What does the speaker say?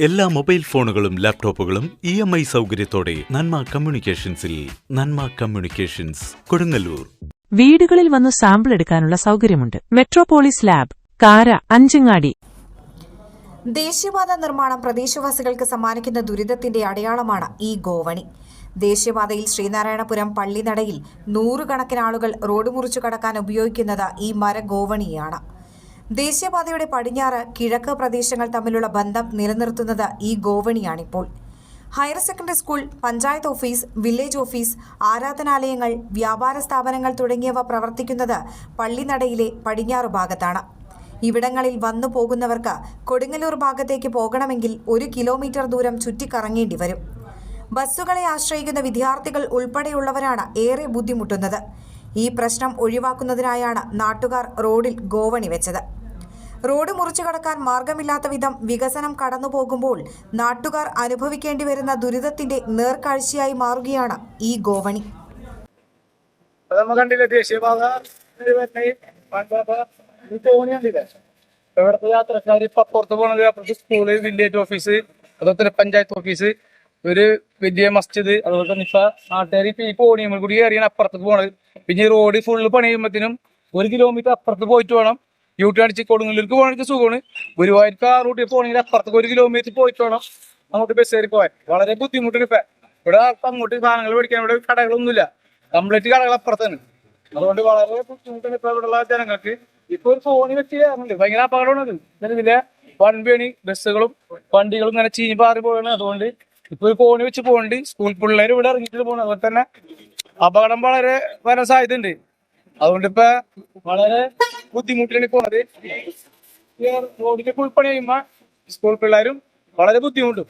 എല്ലാ മൊബൈൽ ഫോണുകളും ലാപ്ടോപ്പുകളും ഇ എം ഐ സൗകര്യത്തോടെ നന്മ കമ്മ്യൂണിക്കേഷൻസിൽ നന്മ കമ്മ്യൂണിക്കേഷൻസ് കൊടുങ്ങല്ലൂർ. വീടുകളിൽ വന്ന് സാമ്പിൾ എടുക്കാനുള്ള സൗകര്യമുണ്ട്. മെട്രോപോളിസ് ലാബ് കാര അഞ്ചങ്ങാടി. ദേശീയപാത നിർമ്മാണം പ്രദേശവാസികൾക്ക് സമ്മാനിക്കുന്ന ദുരിതത്തിന്റെ അടയാളമാണ് ഈ ഗോവണി. ദേശീയപാതയിൽ ശ്രീനാരായണപുരം പള്ളിനടയിൽ നൂറുകണക്കിന് ആളുകൾ റോഡ് മുറിച്ചു കടക്കാൻ ഉപയോഗിക്കുന്നത് ഈ മര ഗോവണിയാണ്. ദേശീയപാതയുടെ പടിഞ്ഞാറ് കിഴക്ക് പ്രദേശങ്ങൾ തമ്മിലുള്ള ബന്ധം നിലനിർത്തുന്നത് ഈ ഗോവണിയാണിപ്പോൾ. Higher secondary school panchayat office village office ആരാധനാലയങ്ങൾ വ്യാപാര സ്ഥാപനങ്ങൾ തുടങ്ങിയവ പ്രവർത്തിക്കുന്നത് പള്ളിനടയിലെ പടിഞ്ഞാറ് ഭാഗത്താണ്. ഇവിടങ്ങളിൽ വന്നു പോകുന്നവർക്ക് കൊടുങ്ങല്ലൂർ ഭാഗത്തേക്ക് പോകണമെങ്കിൽ ഒരു കിലോമീറ്റർ ദൂരം ചുറ്റിക്കറങ്ങേണ്ടി വരും. ബസ്സുകളെ ആശ്രയിക്കുന്ന വിദ്യാർത്ഥികൾ ഉൾപ്പെടെയുള്ളവരാണ് ഏറെ ബുദ്ധിമുട്ടുന്നത്. ഈ പ്രശ്നം ഒഴിവാക്കുന്നതിനായാണ് നാട്ടുകാർ റോഡിൽ ഗോവണി വെച്ചത്. റോഡ് മുറിച്ചു കടക്കാൻ മാർഗമില്ലാത്ത വിധം വികസനം കടന്നുപോകുമ്പോൾ നാട്ടുകാർ അനുഭവിക്കേണ്ടി വരുന്ന ദുരിതത്തിന്റെ നേർക്കാഴ്ചയായി മാറുകയാണ് ഈ ഗോവണി. ദേശീയപാത ഓഫീസ് പഞ്ചായത്ത് ഓഫീസ് ഒരു വലിയ മസ്ജിദ് അതുപോലെ തന്നെ ഇപ്പൊ നാട്ടുകാർ ഇപ്പൊ ഈ പോണിയമ്മൽ കൂടി കയറിയാണ് അപ്പുറത്ത് പോണത്. പിന്നെ റോഡ് ഫുള്ള് പണിയുമ്പോഴത്തേനും ഒരു കിലോമീറ്റർ അപ്പുറത്ത് പോയിട്ട് വേണം യൂട്ടി അടിച്ച് കൊടുങ്ങല്ലൂർക്ക് പോകണമെങ്കിൽ സുഖമാണ്. ഗുരുവായൂർക്ക് ആ റൂട്ടിൽ പോകണമെങ്കിൽ അപ്പുറത്തേക്ക് ഒരു കിലോമീറ്റർ പോയിട്ട് വേണം അങ്ങോട്ട് ബസ് കയറി പോകാൻ. വളരെ ബുദ്ധിമുട്ടുണ്ട് ഇപ്പൊ. ഇവിടെ അങ്ങോട്ട് സാധനങ്ങൾ മേടിക്കാൻ ഇവിടെ കടകളൊന്നുമില്ല. കംപ്ലീറ്റ് കടകൾ അപ്പുറത്താണ്. അതുകൊണ്ട് വളരെ ബുദ്ധിമുട്ടാണ് ഇപ്പൊ ഇവിടെയുള്ള ജനങ്ങൾക്ക്. ഇപ്പൊ ഒരു ഫോണി വെച്ച് കയറുന്നുണ്ട് ഭയങ്കര അപകടമാണ് ഇതിന്റെ വൺപേണി ബസ്സുകളും വണ്ടികളും ഇങ്ങനെ ചീഞ്ഞ് പാറി പോവാണ് അതുകൊണ്ട് ഇപ്പൊ ഒരു ഫോണി വെച്ച് പോകുന്നുണ്ട് സ്കൂൾ പിള്ളേർ ഇവിടെ ഇറങ്ങിയിട്ട് പോകണം അതുപോലെ തന്നെ അപകടം വളരെ വരാൻ സാധ്യതയുണ്ട്. അതുകൊണ്ട് വളരെ ബുദ്ധിമുട്ടിലാണ് ഈ റോഡിന്റെ ഫുൾ പണി കഴിയുമ്പോ സ്കൂൾ പിള്ളേരും വളരെ ബുദ്ധിമുട്ടും.